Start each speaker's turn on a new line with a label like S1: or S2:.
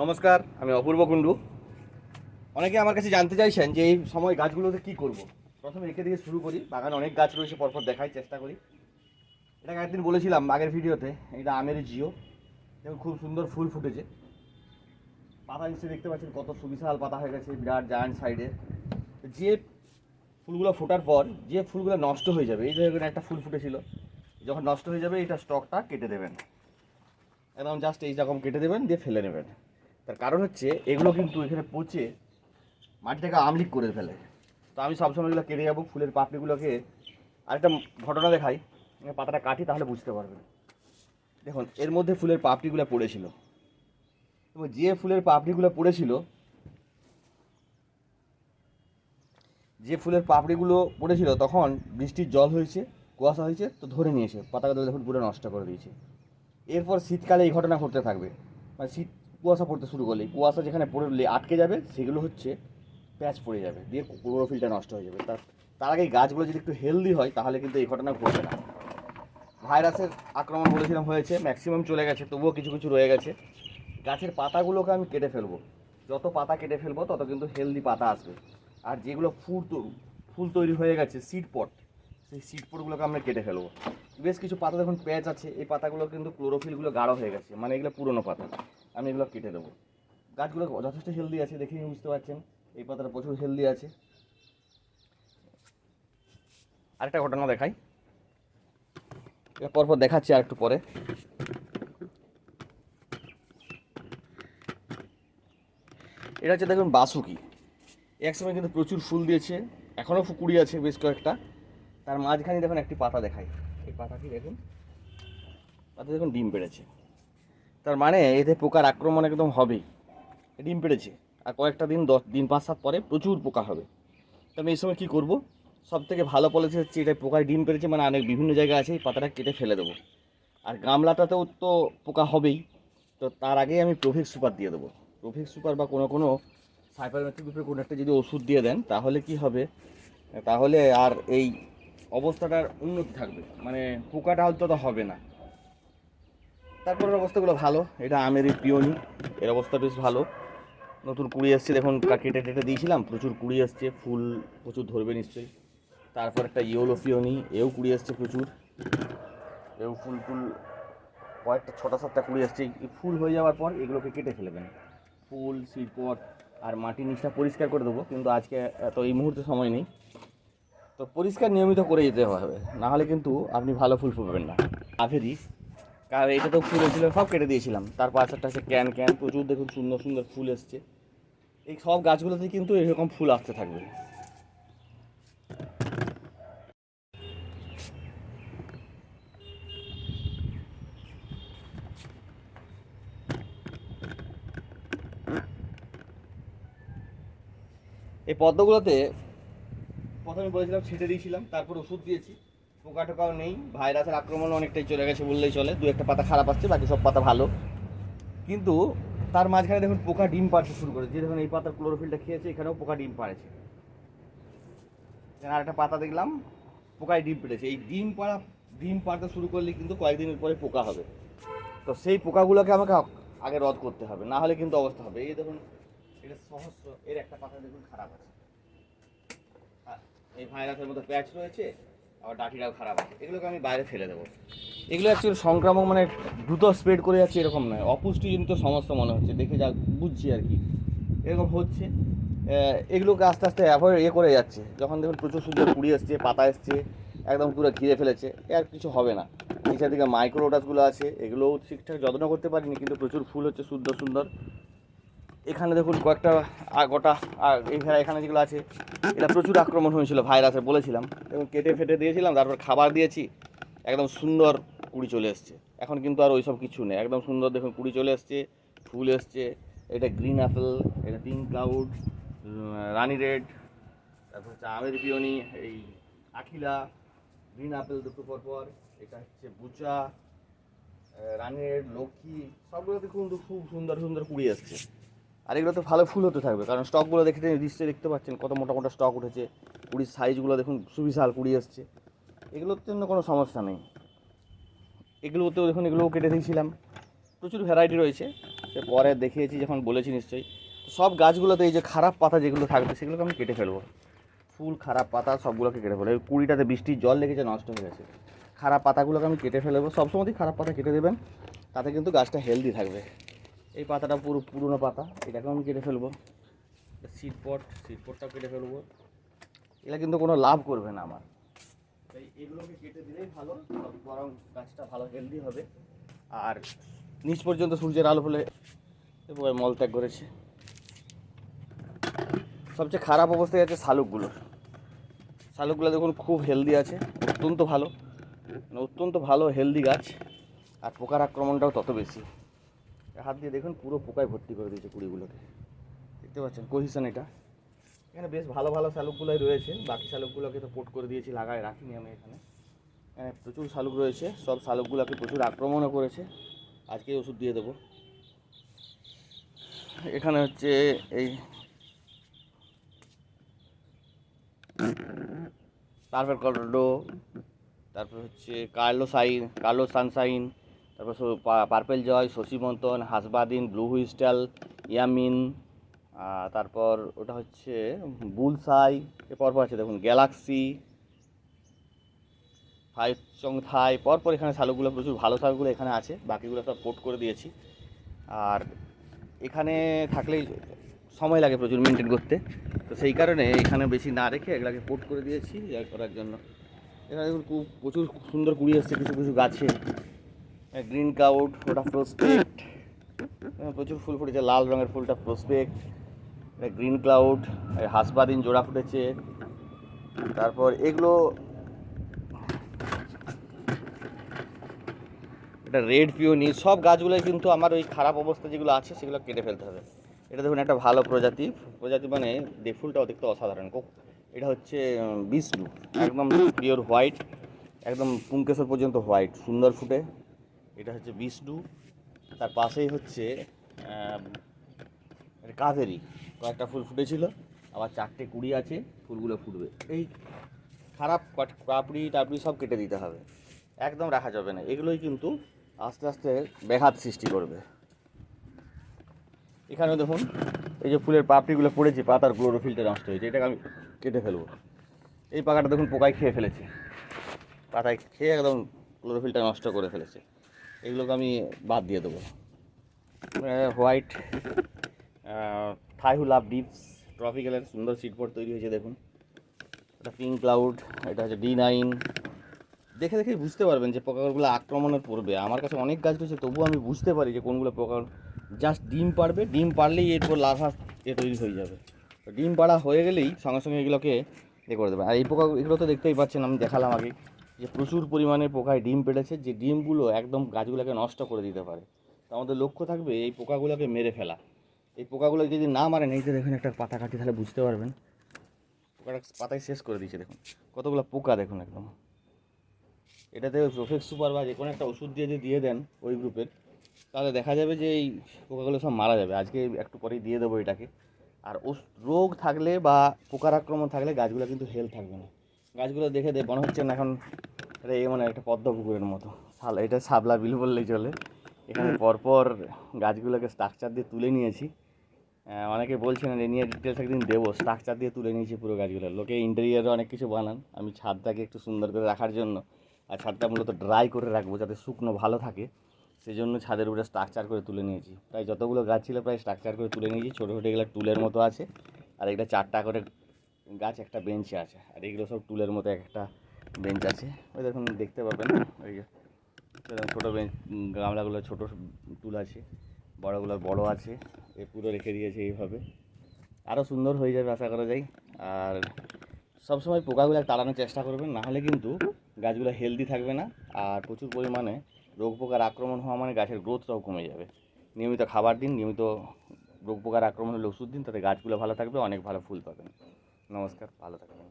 S1: নমস্কার, আমি অপূর্ব কুণ্ডু। অনেকে আমার কাছে জানতে চাইছেন যে এই সময় গাছগুলোতে কি করব। প্রথমে এঁকে দিয়ে শুরু করি। বাগানে অনেক গাছ রয়েছে, পরপর দেখাই, চেষ্টা করি। এটাকে একদিন বলেছিলাম আগের ভিডিওতে, এটা আমের জিও। এবং খুব সুন্দর ফুল ফুটেছে। পাতা নিশ্চয়ই দেখতে পাচ্ছেন, কত সুবিশাল পাতা হয়ে গেছে, বিরাট জায়ান্ট সাইডে যে ফুলগুলো ফোটার পর, যে ফুলগুলো নষ্ট হয়ে যাবে, এই এখানে একটা ফুল ফুটেছিল, যখন নষ্ট হয়ে যাবে, এটা স্টকটা কেটে দেবেন। একদম জাস্ট এই রকম কেটে দেবেন, দিয়ে ফেলে নেবেন। তার কারণ হচ্ছে এগুলো কিন্তু এখানে পচে মাটিটাকে আমলিক করে ফেলে। তো আমি সবসময় এগুলো কেটে যাব, ফুলের পাপড়িগুলোকে। আরেকটা ঘটনা দেখাই পাতাটা কাটি তাহলে বুঝতে পারবেন। দেখুন, এর মধ্যে ফুলের পাপড়িগুলো পড়েছিল। এবং যে ফুলের পাপড়িগুলো পড়েছিল, যে ফুলের পাপড়িগুলো পড়েছিল, তখন বৃষ্টির জল হয়েছে, কুয়াশা হয়েছে, তো ধরে নিয়েছে। পাতাগুলো দেখুন পুরো নষ্ট করে দিয়েছে। এরপর শীতকালে এই ঘটনা ঘটতে থাকবে। মানে শীত কুয়াশা পড়তে শুরু করলে, কুয়াশা যেখানে পড়লে আটকে যাবে, সেগুলো হচ্ছে প্যাচ পড়ে যাবে, দিয়ে ক্লোরোফিলটা নষ্ট হয়ে যাবে। তার তার আগে গাছগুলো যদি একটু হেলদি হয়, তাহলে কিন্তু এই ঘটনা ঘটবে না। ভাইরাসের আক্রমণ বলেছিলাম হয়েছে ম্যাক্সিমাম চলে গেছে, তবুও কিছু কিছু রয়ে গেছে। গাছের পাতাগুলোকে আমি কেটে ফেলব। যত পাতা কেটে ফেলব, তত কিন্তু হেলদি পাতা আসবে। আর যেগুলো ফুল ফুল তৈরি হয়ে গেছে সিড পট সেই সিড পটগুলোকে আমরা কেটে ফেলব। বেশ কিছু পাতা দেখুন, প্যাচ আছে। এই পাতাগুলো কিন্তু ক্লোরোফিলগুলো গাঢ় হয়ে গেছে। মানে এগুলো পুরনো পাতা। আমি এগুলো কেটে দেবো। গাছগুলো যথেষ্ট হেলদি আছে দেখেই বুঝতে পারছেন। এই পাতাটা প্রচুর হেলদি আছে। আরেকটা ঘটনা দেখাই। পরপর দেখাচ্ছি আর একটু পরে। এটা হচ্ছে দেখুন বাসুকি এক সময় কিন্তু প্রচুর ফুল দিয়েছে। এখনও কুড়ি আছে বেশ কয়েকটা। তার মাঝখানে দেখুন একটি পাতা দেখাই। এই পাতাটি দেখুন। পাতা দেখুন ডিম পেড়েছে। তার মানে এতে পোকার আক্রমণ একদম হবেই। ডিম পেড়েছে। আর কয়েকটা দিন, দশ দিন, পাঁচ সাত পরে প্রচুর পোকা হবে। তো আমি এই সময় কী করব? সব থেকে ভালো পলিসি হচ্ছে এটা পোকায় ডিম পেড়েছে মানে অনেক বিভিন্ন জায়গায় আছে, এই পাতাটা কেটে ফেলে দেবো। আর গামলাটাতেও তো পোকা হবেই। তো তার আগেই আমি প্রফিক সুপার দিয়ে দেবো। প্রফিক সুপার বা কোনো কোনো সাইপারমেথ্রিক উপরে কোনো একটা যদি ওষুধ দিয়ে দেন, তাহলে কি হবে? তাহলে আর এই অবস্থাটার উন্নতি থাকবে। মানে পোকাটা অন্তত হবে না। তারপরের অবস্থাগুলো ভালো। এটা আমেরই পিওনি। এর অবস্থা বেশ ভালো। নতুন কুড়ি এসছে, দেখুন কেটে টেটে দিয়েছিলাম, প্রচুর কুড়ি এসছে, ফুল প্রচুর ধরবে নিশ্চয়ই। তারপর একটা ইয়েলো পিওনি, এও কুড়ি এসছে প্রচুর। এও ফুল ফুল, কয়েকটা ছটা সাতটা কুড়ি এই ফুল হয়ে যাওয়ার পর এগুলোকে কেটে ফেলবেন ফুল শিরপট আর মাটির নিচটা পরিষ্কার করে দেবো, কিন্তু আজকে এত এই মুহূর্তে সময় নেই। তো পরিষ্কার নিয়মিত করে যেতে হবে। না হলে কিন্তু আপনি ভালো ফুল পাবেন না। আভেরি কারণ এটা তো ফুল হয়েছিল, সব কেটে দিয়েছিলাম। তার পাশেরটা আছে ক্যান ক্যান। প্রচুর দেখুন, সুন্দর সুন্দর ফুল এসছে। এই সব গাছগুলোতে কিন্তু এরকম ফুল আসতে থাকবে। এই পদ্মগুলোতে প্রথমে বলেছিলাম ছেটে দিয়েছিলাম, তারপর ওষুধ দিয়েছি। পোকা টোকাও নেই, ভাইরাসের আক্রমণ অনেকটাই চলে গেছে বললেই চলে, দু একটা পাতা খারাপ আসছে, বাকি সব পাতা ভালো। কিন্তু তার মাঝখানে দেখুন পোকা ডিম পাড়তে শুরু করেছে। যে দেখুন এই পাতার ক্লোরোফিলটা খেয়েছে, এখানেও পোকা ডিম পাড়েছে। আর একটা পাতা দেখলাম, পোকায় ডিম পেড়েছে। এই ডিম পাড়া, ডিম পাড়তে শুরু করলে কিন্তু কয়েকদিনের পরে পোকা হবে। তো সেই পোকাগুলোকে আমাকে আগে রদ করতে হবে, না হলে কিন্তু অবস্থা হবে। এই দেখুন, এটা সহস্র, এর একটা পাতা দেখুন খারাপ আছে। এই ভাইরাসের মধ্যে প্যাচ রয়েছে, আবার ডাটিটাও খারাপ আছে। এগুলোকে আমি বাইরে ফেলে দেবো। এগুলো অ্যাকচুয়ালি সংক্রামক মানে দ্রুত স্প্রেড করে যাচ্ছে, এরকম নয়। অপুষ্টিজনিত সমস্যা মনে হচ্ছে। দেখে যা বুঝছি আর কি। এরকম হচ্ছে। এগুলোকে আস্তে আস্তে অ্যাভয়েড এ করে যাচ্ছে। যখন দেখুন প্রচুর সুন্দর কুড়ি এসছে, পাতা এসছে, একদম পুরো ঘিরে ফেলেছে। আর কিছু হবে না। নিচের দিকে মাইক্রোটাসগুলো আছে, এগুলোও ঠিকঠাক যত্ন করতে পারিনি, কিন্তু প্রচুর ফুল হচ্ছে, সুন্দর সুন্দর। এখানে দেখুন কয়েকটা গোটা এই ভেড়া এখানে যেগুলো আছে এটা প্রচুর আক্রমণ হয়েছিল ভাইরাসের, বলেছিলাম। এবং কেটে ফেটে দিয়েছিলাম, তারপর খাবার দিয়েছি, একদম সুন্দর কুড়ি চলে এসছে। এখন কিন্তু আর ওইসব কিছু নেই, একদম সুন্দর দেখুন কুড়ি চলে এসছে, ফুল এসছে, এটা গ্রিন অ্যাপেল, এটা পিঙ্ক ক্লাউড রানি রেড, তারপর হচ্ছে আমের পিওনি, এই আখিলা, গ্রিন অ্যাপেল দুটো পর পর এটা হচ্ছে বুচা রানি রেড, লক্ষ্মী সবগুলোতে কিন্তু খুব সুন্দর সুন্দর কুড়ি এসছে। আর এগুলো তো ভালো ফুল হতে থাকবে। কারণ স্টকগুলো দেখে নিশ্চয়ই দেখতে পাচ্ছেন কত মোটা মোটা স্টক উঠেছে। কুড়ির সাইজগুলো দেখুন, সুবিশাল কুড়ি এসছে এগুলোর জন্য কোনো সমস্যা নেই। এগুলোতেও দেখুন, এগুলোও কেটে দিয়েছিলাম। প্রচুর ভ্যারাইটি রয়েছে। সে পরে দেখিয়েছি, যখন বলেছি নিশ্চয়ই। সব গাছগুলোতে এই যে খারাপ পাতা যেগুলো থাকবে, সেগুলোকে আমি কেটে ফেলব। ফুল, খারাপ পাতা সবগুলোকে কেটে ফেলব। কুড়িটাতে বৃষ্টির জল লেগেছে নষ্ট হয়ে গেছে। খারাপ পাতাগুলোকে আমি কেটে ফেলব। সবসময়ই খারাপ পাতা কেটে দেবেন। তাতে কিন্তু গাছটা হেলদি থাকবে। এই পাতাটা পুরো পুরনো পাতা, এটাকেও আমি কেটে ফেলব। সিট পট সিট পটটাও কেটে ফেলব। এটা কিন্তু কোনো লাভ করবে না আমার। তাই এগুলোকে কেটে দিলেই ভালো, বরং গাছটা ভালো হেলদি হবে। আর নিচ পর্যন্ত সূর্যের আলো হলে এবার মলত্যাগ করেছে। সবচেয়ে খারাপ অবস্থায় আছে শালুকগুলোর। শালুকগুলো দেখুন খুব হেলদি আছে, অত্যন্ত ভালো। মানে অত্যন্ত ভালো হেলদি গাছ। আর পোকার আক্রমণটাও তত বেশি। হাত দিয়ে দেখুন, পুরো পোকায় ভর্তি করে দিয়েছে কুড়িগুলোকে। দেখতে পাচ্ছেন কহিশন এটা। এখানে বেশ ভালো ভালো শালুকগুলোই রয়েছে। বাকি শালুকগুলোকে তো পোট করে দিয়েছি, লাগায় রাখিনি আমি এখানে। এখানে প্রচুর শালুক রয়েছে। সব শালুকগুলোকে প্রচুর আক্রমণও করেছে। আজকে ওষুধ দিয়ে দেবো। এখানে হচ্ছে এই তারপর কলডো তারপর হচ্ছে কার্লো সাইন কার্লো সানসাইন তারপর পার্পেল জয়, শশী শশীমন্তন হাসবাদিন, ব্লু হুইস্টাল, ইয়ামিন তারপর ওটা হচ্ছে বুলসাই পরপর আছে দেখুন, গ্যালাক্সি, ফাইভ চং থাই, পরপর এখানে শালুকগুলো, প্রচুর ভালো শালুকগুলো এখানে আছে, বাকিগুলো সব পোট করে দিয়েছি। আর এখানে থাকলেই সময় লাগে প্রচুর মেনটেন করতে। তো সেই কারণে এখানে বেশি না রেখে এগুলাকে পোট করে দিয়েছি করার জন্য। এখানে দেখুন খুব প্রচুর সুন্দর কুড়ি আসছে কিছু কিছু গাছে। গ্রিন কাউট ওটা প্রসপেক্ট প্রচুর ফুল ফুটেছে লাল রঙের ফুলটা প্রসপেক্ট গ্রিন ক্লাউড হাসবাদিন জোড়া ফুটেছে তারপর এগুলো এটা রেড পিওনি সব গাছগুলোই কিন্তু আমার ওই খারাপ অবস্থা যেগুলো আছে, সেগুলো কেটে ফেলতে হবে। এটা দেখুন, একটা ভালো প্রজাতি। প্রজাতি মানে দেখ ফুলটাও দেখতে অসাধারণ। এটা হচ্ছে বিষ্ণু। একদম পিওর হোয়াইট একদম পুঙ্কেশ্বর পর্যন্ত হোয়াইট সুন্দর ফুটে। এটা হচ্ছে বিষ্ণু, তার পাশেই হচ্ছে কাবেরি। কয়েকটা ফুল ফুটেছিল, আবার চারটে কুড়ি আছে, ফুলগুলো ফুটবে। এই খারাপ পাপড়ি টাপড়ি সব কেটে দিতে হবে। একদম রাখা যাবে না। এগুলোই কিন্তু আস্তে আস্তে ব্যাঘাত সৃষ্টি করবে। এখানেও দেখুন, এই যে ফুলের পাপড়িগুলো পড়েছে, পাতার ক্লোরোফিলটা নষ্ট হয়েছে, এটাকে আমি কেটে ফেলব। এই পাকাটা দেখুন পোকায় খেয়ে ফেলেছে। পাতায় খেয়ে একদম ক্লোরোফিলটা নষ্ট করে ফেলেছে। এগুলোকে আমি বাদ দিয়ে দেবো। হোয়াইট থাইহু লাভ ডিপস ট্রপিক্যালের সুন্দর সিটবোর্ড তৈরি হয়েছে, দেখুন। এটা পিঙ্ক ক্লাউড, এটা হচ্ছে ডি নাইন। দেখে দেখে বুঝতে পারবেন যে পোকাগুলো আক্রমণের পড়বে। আমার কাছে অনেক গাছ রয়েছে, তবুও আমি বুঝতে পারি যে কোনগুলো পোকা জাস্ট ডিম পারবে ডিম পারলেই এরপর লাভা এ তৈরি হয়ে যাবে। ডিম পাড়া হয়ে গেলেই সঙ্গে সঙ্গে এগুলোকে এ করে দেবে আর এই পোকা, এগুলো তো দেখতেই পাচ্ছেন, আমি দেখালাম আগে। যে প্রচুর পরিমাণে পোকায় ডিম পেড়েছে, যে ডিমগুলো একদম গাছগুলোকে নষ্ট করে দিতে পারে। তো আমাদের লক্ষ্য থাকবে এই পোকাগুলোকে মেরে ফেলা। এই পোকাগুলো যদি না মারেন, এই যে দেখুন একটা পাতা কাটি, তাহলে বুঝতে পারবেন। পোকাটা পাতায় শেষ করে দিয়েছে, দেখুন। কতগুলো পোকা, দেখুন একদম। এটাতে প্রোফেক্স সুপার বা যে কোনো একটা ওষুধ দিয়ে যদি দিয়ে দেন ওই গ্রুপের তাহলে দেখা যাবে যে এই পোকাগুলো সব মারা যাবে। আজকে একটু পরেই দিয়ে দেবো এটাকে। আর রোগ থাকলে বা পোকার আক্রমণ থাকলে গাছগুলো কিন্তু হেল থাকবে না। গাছগুলো দেখে দে মনে হচ্ছে না এখন এটা এই মানে একটা পদ্ম পুকুরের মতো। শাল এটা সাবলা বিল বললেই চলে। এখানে পরপর গাছগুলোকে স্ট্রাকচার দিয়ে তুলে নিয়েছি। অনেকে বলছেন এ নিয়ে ডিটেলস একদিন দেবো। স্ট্রাকচার দিয়ে তুলে নিয়েছি পুরো গাছগুলো। লোকে ইন্টেরিয়ারে অনেক কিছু বানান। আমি ছাদটাকে একটু সুন্দর করে রাখার জন্য আর ছাদটা মূলত ড্রাই করে রাখব যাতে শুকনো ভালো থাকে। সেই জন্য ছাদের উপরে স্ট্রাকচার করে তুলে নিয়েছি। প্রায় যতগুলো গাছ ছিল প্রায় স্ট্রাকচার করে তুলে নিয়েছি। ছোটো ছোটো এগুলো টুলের মতো আছে। আর এটা চারটা করে গাছ একটা বেঞ্চে আছে। আর এগুলো সব টুলের মতো এক একটা বেঞ্চ আছে। ওই দেখুন, দেখতে পাবেন। ওই যে ছোটো বেঞ্চ গামলাগুলো ছোটো টুল আছে। বড়গুলো বড় আছে। এ পুরো রেখে দিয়েছে এইভাবে। আরও সুন্দর হয়ে যাবে, আশা করা যায়। আর সবসময় পোকাগুলো তাড়ানোর চেষ্টা করবেন। না হলে কিন্তু গাছগুলো হেলদি থাকবে না। আর প্রচুর পরিমাণে রোগ পোকার আক্রমণ হওয়া মানে গাছের গ্রোথটাও কমে যাবে। নিয়মিত খাবার দিন, নিয়মিত রোগ পোকার আক্রমণ হলে ওষুধ দিন, তাতে গাছগুলো ভালো থাকবে, অনেক ভালো ফুল পাবেন। নমস্কার ভালো থাকবেন